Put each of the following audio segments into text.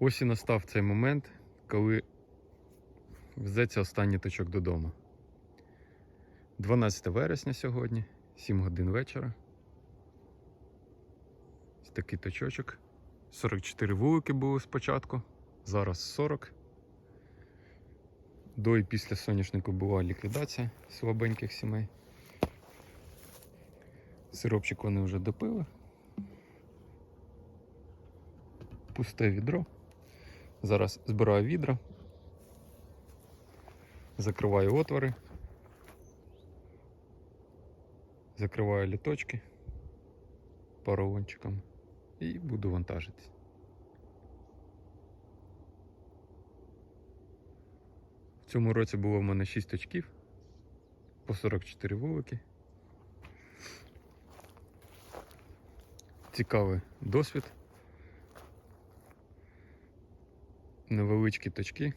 Ось і настав цей момент, коли везеться останній точок додому. 12 вересня сьогодні, 7 годин вечора. Ось такий точочок. 44 вулики було спочатку, зараз 40. До і після соняшнику була ліквідація слабеньких сімей. Сиропчик вони вже допили. Пусте відро. Зараз збираю відра, закриваю отвори, закриваю літочки поролончиком і буду вантажитись. В цьому році було в мене 6 очків по 44 вулики. Цікавий досвід. Невеличкі точки.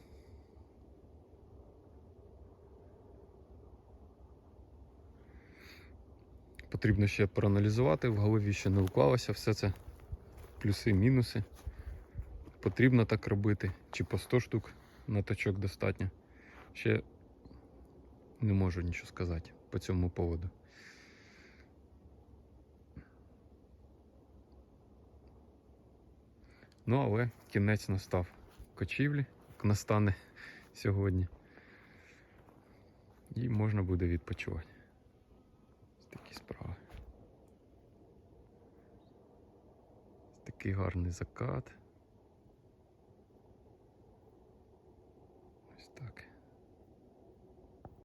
Потрібно ще проаналізувати, в голові ще не уклалося все це. Плюси, мінуси. Потрібно так робити, чи по 100 штук на точок достатньо. Ще не можу нічого сказати по цьому поводу. Ну, але кінець настав кочівлі, як настане сьогодні. І можна буде відпочивати. Ось такі справи. Такий гарний закат. Ось так.